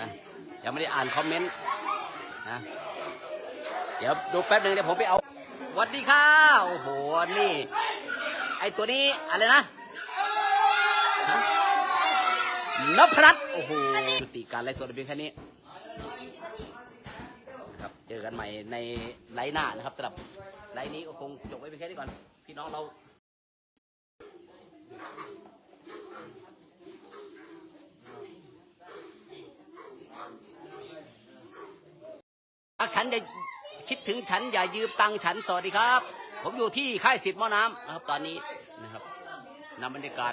นะยังไม่ได้อ่านคอมเมนต์นะเดี๋ยวดูแป๊บหนึ่งเดี๋ยวผมไปเอาวัสดีค่ะโอ้โหนี่ ไอตัวนี้อะไรนะนพรัตโอ้โหจุติการไลฟ์สดเพียงแค่นี้ครับเจอกันใหม่ในไลฟ์หน้านะครับสำหรับไลฟ์นี้ก็คงจบไว้เพียงแค่นี้ก่อน พี่น้องเรา รักฉันอย่าคิดถึงฉันอย่ายืมตังค์ฉันสวัสดีครับ ผมอยู่ที่ค่ายสิทธิ์ม้อน้ำนะครับ ตอนนี้นะครับนำบรรยากาศ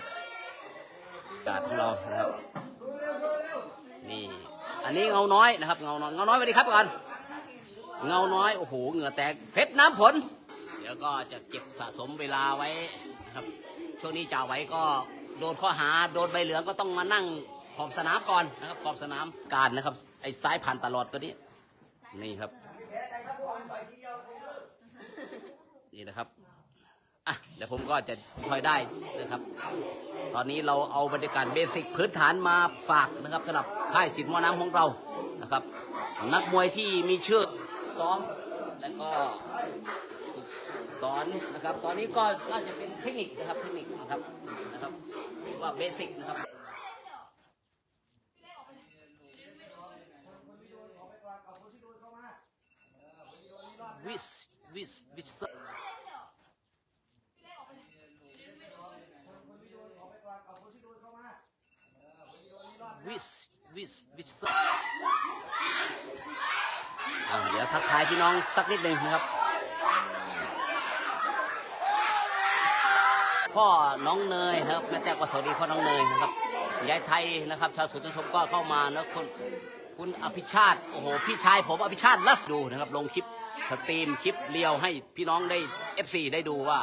กาศของเรานะครับนี่อันนี้เงาน้อยนะครับ เงาน้อยเงาน้อยสวัสดีครับก่อนเงาน้อยโอ้โหเหงื่อแตกเพชรน้ำผลเดี๋ยวก็จะเก็บสะสมเวลาไว้นะครับ ช่วงนี้จ่าไว้ก็โดนข้อหาโดนใบเหลืองก็ต้องมานั่งขอบสนามก่อนนะครับขอบสนามการนะครับไอ้ซ้ายผ่านตลอดตัวนี้ นี่ครับ นี่นะครับอะเดี๋ยวผมก็จะค่อยได้นะครับ ตอนนี้เราเอาบรรยากาศเบสิกพื้นฐานมาฝากนะครับสำหรับค่ายสิทธิ์มอน้ำของเรานะครับ นักมวยที่มีชื่อซ้อมแล้วก็ฝึกสอนนะครับ ตอนนี้ก็น่าจะเป็นเทคนิคนะครับเทคนิคนะครับนะครับเรียกว่าเบสิกนะครับ วิสวิสวิสวิสวิสวิสอ่าเดี๋ยวทักทายพี่น้องสักนิดหนึ่งนะครับพ่อน้องเนยนะครับแม่แต่ก็สวัสดีพ่อน้องเนยนะครับยายไทยนะครับ ชาวสวนชมก็เข้ามาแล้วคนคุณอภิชาติโอ้โหพี่ชายผมอภิชาติลัสดูนะครับ ลงคลิป สตรีมคลิปเลียวให้พี่น้องได้ FC ได้ดูว่า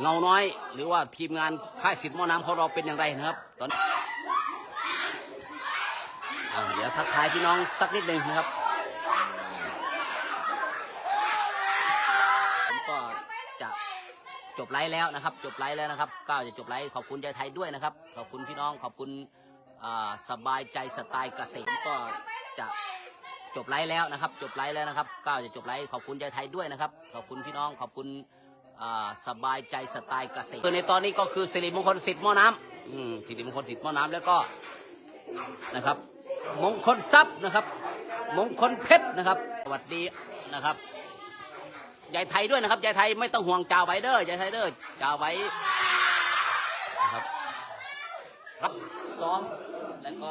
เงาน้อย หรือว่าทีมงานค่ายสิทธิ์มอน้ำของเราเป็นอย่างไรนะครับ ตอนอ่าเดี๋ยวทักทายพี่น้องสักนิดหนึ่งนะครับผมก็จะจบไลฟ์แล้วนะครับ จบไลฟ์แล้วนะครับก็จะจบไลฟ์ขอบคุณยายไทยด้วยนะครับ ขอบคุณพี่น้องขอบคุณสบายใจสไตล์เกษตรก็จะ จบไลฟ์แล้วนะครับ จบไลฟ์แล้วนะครับก็จะจบไลฟ์ขอบคุณยายไทยด้วยนะครับ ขอบคุณพี่น้องขอบคุณสบายใจสไตล์เกษตรในตอนนี้ก็คือสิริมงคลสิทธิ์หม้อน้ำอืมสิริมงคลสิทธิ์หม้อน้ำแล้วก็นะครับ มงคลทรัพย์นะครับ มงคลเพชรนะครับ สวัสดีนะครับยายไทยด้วยนะครับยายไทยไม่ต้องห่วงจ่าไวเด้อยายไทยเด้อจ่าไว้นะครับ รับซ้อมแล้วก็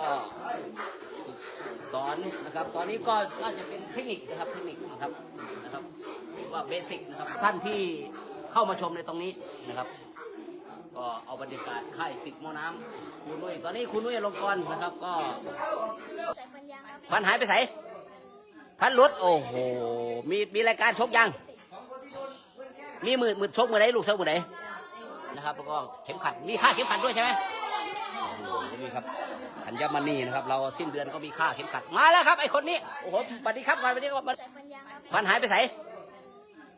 สอนนะครับ ตอนนี้ก็น่าจะเป็นเทคนิคนะครับเทคนิคนะครับนะครับว่าเบสิกนะครับท่านที่เข้ามาชมในตรงนี้นะครับ ก็เอาบรรยากาศค่ายสิทธิ์มอน้ำคุณนุ้ยตอนนี้คุณนุ้ยลงกรนะครับ ก็พันหายไปไหนพันรถโอ้โหมีมีรายการชกยัง มีมือมือชกมือไหนลูกชกมือไหนนะครับแล้วก็เข็มขัดมีค่าเข็มขัดด้วยใช่ไหม นี่ครับอัญมณีนะครับ เราสิ้นเดือนก็มีค่าเข็มขัดมาแล้วครับไอคนนี้โอ้โหสวัสดีครับวัสดีครับพันยางครับพันหายไปไหน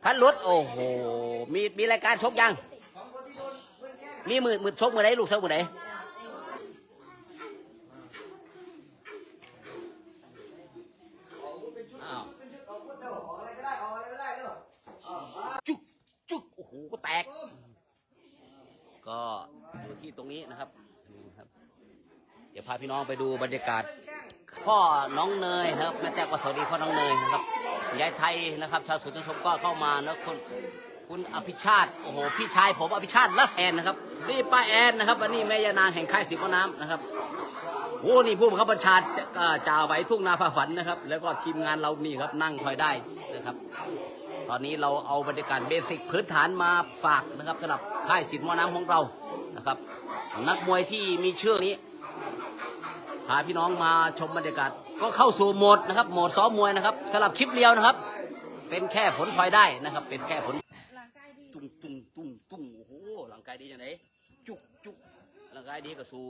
พันรถโอ้โหมีมีรายการชกยัง มีมือมือชกมือไหนลูกชกมือไหนจุกจุกโอ้โหก็แตก ก็อยู่ที่ตรงนี้นะครับ ดี๋ยวพาพี่น้องไปดูบรรยากาศพ่อน้องเนยนะครับแม่แต่ก็สวัสดีพ่อน้องเนยนะครับยายไทยนะครับ ชาวสวนชมก็เข้ามาแล้วคุณคุณอภิชาติ โอ้โห พี่ชายผมอภิชาติลัสแอนนะครับ นี่ป้าแอนนะครับวันนี้แม่ยานางแห่งค่ายสิบพ่อน้ำนะครับโอ้นี่ผู้บังคับบัญชาจ่าไว้ทุ่งนาพาฝันนะครับ แล้วก็ทีมงานเรานี่ครับนั่งคอยได้นะครับ ตอนนี้เราเอาบรรยากาศเบสิกพื้นฐานมาฝากนะครับสำหรับค่ายสิทธิ์หมอน้ำของเรานะครับ นักมวยที่มีชื่อนี้ พาพี่น้องมาชมบรรยากาศก็เข้าสู่โหมดนะครับโหมดซ้อมมวยนะครับสำหรับคลิปเดียวนะครับ เป็นแค่ผลพลอยได้นะครับ เป็นแค่ผลร่างกายดีตุ้งตุ้งตุ้งตุ้งโอ้โหร่างกายดีจังไหนจุกจุกร่างกายดีก็สู่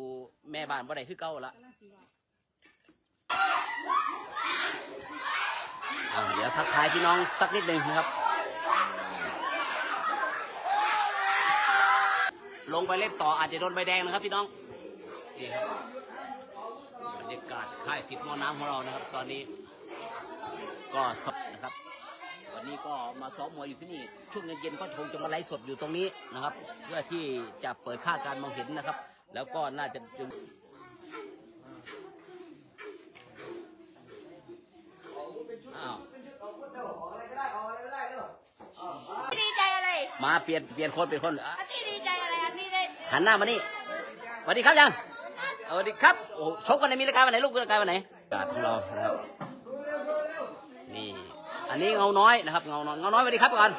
แม่บ้านบ่ได้คือเก่าละอ่าเดี๋ยวทักทายพี่น้องสักนิดหนึ่งนะครับ ลงไปเล่นต่ออาจจะโดนใบแดงนะครับพี่น้องนี่ครับบ รรรยากาศค่ายสิทธิ์มอน้ำของเรานะครับ ตอนนี้ก็สดนะครับ วันนี้ก็มาซ้อมมวยอยู่ที่นี่ ช่วงเย็นๆก็คงจะมาไลฟ์สดอยู่ตรงนี้นะครับ เพื่อที่จะเปิดค่าการมองเห็นนะครับ แล้วก็น่าจะจึงอ้าวดีใจอะไรมาเปลี่ยนเปลี่ยนคนเปลี่ยนคนอะอันที่ดีใจอะไรอันนี้ได้หันหน้ามานี่สวัสดีครับยัง สวัสดีครับโอ้โหชกกันในมีรายการวันไหนลูกมีรายการวันไหนการของเรานะครับนี่อันนี้เงาน้อยนะครับเงาน้อยเงาน้อยสวัสดีครับก่อน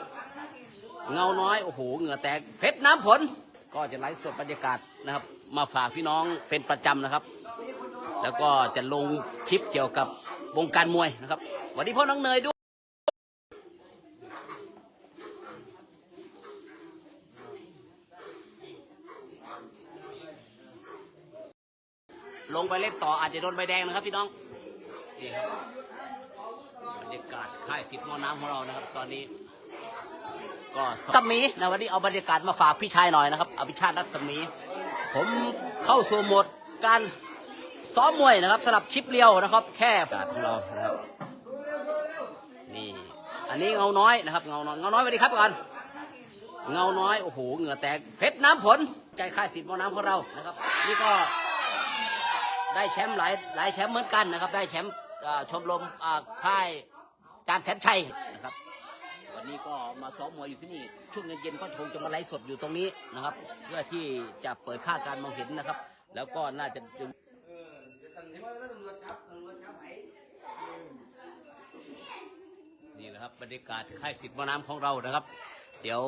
เงาน้อยโอ้โหเหงื่อแตกเพชรน้ำผลก็จะไลฟ์สดบรรยากาศนะครับ มาฝากพี่น้องเป็นประจำนะครับ แล้วก็จะลงคลิปเกี่ยวกับวงการมวยนะครับสวัสดีพ่อน้องเนยด้วย ลงไปเล่นต่ออาจจะโดนใบแดงนะครับพี่น้องนี่ครับบรรยากาศค่ายสิทธิ์มอน้ำของเรานะครับ ตอนนี้ ก็สมีนะวันนี้เอาบรรยากาศมาฝากพี่ชายหน่อยนะครับอภิชาติรัศมี ผมเข้าสู่โหมดการซ้อมมวยนะครับสำหรับคลิปเรียวนะครับ แค่การของเรานะครับนี่อันนี้เงาน้อยนะครับเงาน้อยเงาน้อยสวัสดีครับก่อนเงาน้อยโอ้โหเหงื่อแตกเพชรน้ำผลใจค่ายสิทธิ์มอน้ำของเรานะครับ นี่ก็ ได้แชมป์หลายหลายแชมป์เหมือนกันนะครับ ได้แชมป์ชมรมค่ายจานแสนชัยนะครับ วันนี้ก็มาซ้อมมวยอยู่ที่นี่ช่วงเย็นๆก็คงจะมาไลฟ์สดอยู่ตรงนี้นะครับ เพื่อที่จะเปิดค่าการมองเห็นนะครับ แล้วก็น่าจะจึงนี่แหละครับบรรยากาศค่ายสิทธิ์มอน้ำของเรานะครับ เดี๋ยว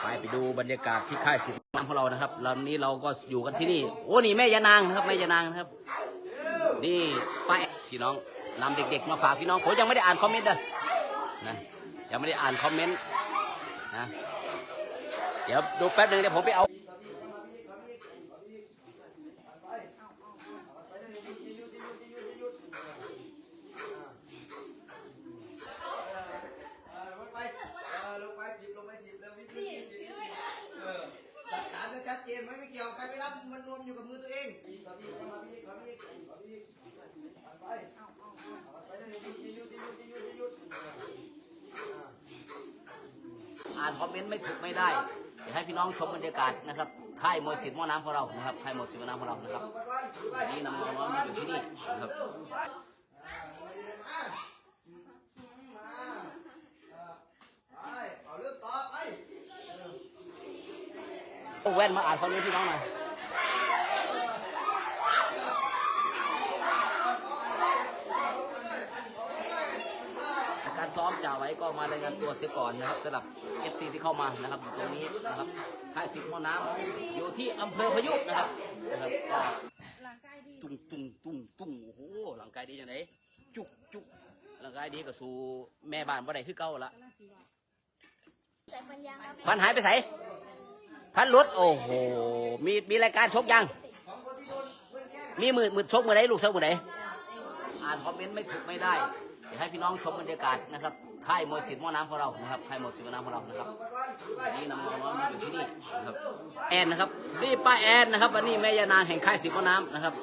ไปไปดูบรรยากาศที่ค่ายสิทธิ์น้ำของเรานะครับลำนี้เราก็อยู่กันที่นี่ โอ้นี่แม่ยานางนะครับแม่ยานางนะครับ นี่ป้าพี่น้องนำเด็กๆมาฝากพี่น้องผมยังไม่ได้อ่านคอมเมนต์เลยนะยังไม่ได้อ่านคอมเมนต์นะเดี๋ยวดูแป๊บหนึ่งเดี๋ยวผมไปเอา ลงไปลงไปสิบลงไปสิบแล้ววิธีสิบเออหลักฐานจะชัดเจนไหมไม่เกี่ยวใครไม่รับมันรวมอยู่กับมือตัวเองอีกขอพี่เข้ามาพี่ขอพี่ขอพี่ไปไปได้หยุดหยุดหยุดหยุดหยุดหยุด อ่าน คอมเมนต์ไม่ถูกไม่ได้เดี๋ยวให้พี่น้องชมบรรยากาศนะครับค่ายมวยสิทธิ์มอน้ำของเรานะครับค่ายมวยสิทธิ์มอน้ำของเรานะครับไปก่นไปวันนี้นำน้องมาอยู่ที่นี่นะครับไปเอาเรื่องต่อไปเอาแว่นมาอ่านคอมเมนต์พี่น้องหน่อยการซ้อมจ่าไว้ก็มารายงานตัวเสียก่อนนะครับสำหรับ FC ที่เข้ามานะครับอยู่ตรงนี้นะครับค่ายสิทธิ์มอน้ำอยู่ที่อำเภอพายุนะครับนะครับก็ร่างกายดีตุ้งตุ้งตุ้งตุ้งโอ้โหหลังกายดีจังไหนจุกจุกหลังกายดีก็สู่แม่บ้านบ่ได้คือเก่าละกำลังสีว่าใส่ฟันยางครับพันหายไปไหนพันหลุดโอ้โหมีมีรายการชกยัง มีมือมือชกมือไหนลูกชกมือไหนอ่านคอมเมนต์ไม่ถูกไม่ได้เดี๋ยวให้พี่น้องชมบรรยากาศนะครับค่ายมวยสิทธิ์มอน้ำของเรานะครับค่ายมวยสิทธิ์มอน้ำของเรานะครับวันนี้นำน้องๆมาอยู่ที่นี่นะครับแอนนะครับนี่ป้าแอนนะครับวันนี้แม่ยานางแห่งค่ายสิทธิ์มอน้ำนะครับ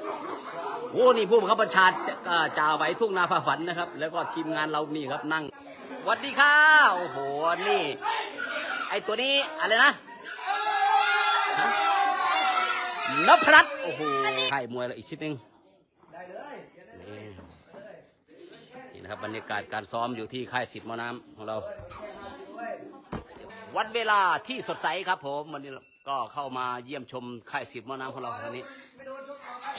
โอ้นี่ผู้บังคับบัญชาจ่าไหวทุ่งนาฟ้าฝันนะครับ แล้วก็ทีมงานเรานี่ครับนั่งวัสดีค่ะโอ้โหนี่ไอตัวนี้อะไรนะนพรัตน์โอ้โหค่ายมวยแล้วอีกชิ้นหนึ่งได้เลย นี่นี่นะครับบรรยากาศการซ้อมอยู่ที่ค่ายสิทธิ์มอน้ำของเรา วันเวลาที่สดใสครับผมวันนี้ก็เข้ามาเยี่ยมชมค่ายสิทธิ์มอน้ำของเราครั้งนี้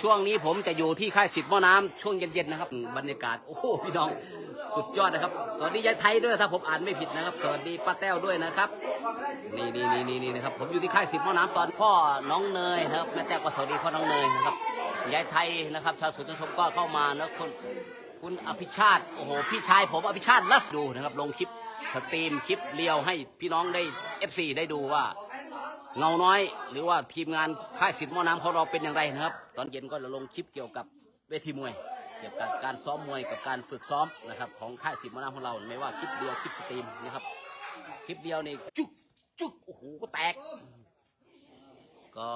ช่วงนี้ผมจะอยู่ที่ค่ายสิทธิ์มอน้ำช่วงเย็นๆนะครับ บรรยากาศโอ้โหพี่น้องสุดยอดนะครับ สวัสดียายไทยด้วยถ้าผมอ่านไม่ผิดนะครับ สวัสดีป้าแต้วด้วยนะครับ นี่นี่นี่นี่นี่นะครับผมอยู่ที่ค่ายสิทธิ์มอน้ำตอนพ่อน้องเนยนะครับแม่แต้วก็สวัสดีพ่อน้องเนยนะครับยายไทยนะครับ ชาวสุนทรชมก็เข้ามาแล้วคน คุณอภิชาติโอ้โหพี่ชายผมอภิชาติลัสดูนะครับลงคลิปสตรีมคลิปเรียวให้พี่น้องได้ FC ได้ดูว่าเงาน้อย หรือว่าทีมงานค่ายสิทธิ์มอน้ำของเราเป็นอย่างไรนะครับ ตอนเย็นก็จะลงคลิปเกี่ยวกับเวทีมวย เกี่ยวกับการซ้อมมวยกับการฝึกซ้อมนะครับของค่ายสิทธิ์มอน้ำของเราไม่ว่าคลิปเดียวคลิปสตรีมนะครับคลิปเดียวนี่จุกจุกโอ้โหก็แตก ก็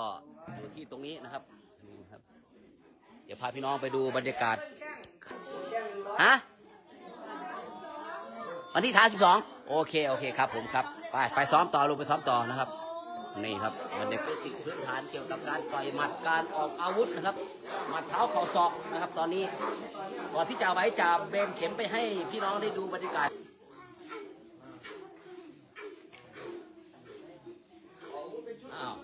อยู่ที่ตรงนี้นะครับ เดี๋ยวพาพี่น้องไปดูบรรยากาศ ฮะ วันที่ 32 โอเค โอเคครับผมครับ ไปไปซ้อมต่อลูกไปซ้อมต่อนะครับ นี่ครับมันเป็นสิ่งพื้นฐานเกี่ยวกับการต่อยหมัดการออกอาวุธนะครับ หมัดเท้าเข่าศอกนะครับ ตอนนี้ก่อนที่จะไว้จะเบนเข็มไปให้พี่น้องได้ดูบรรยากาศอ้าว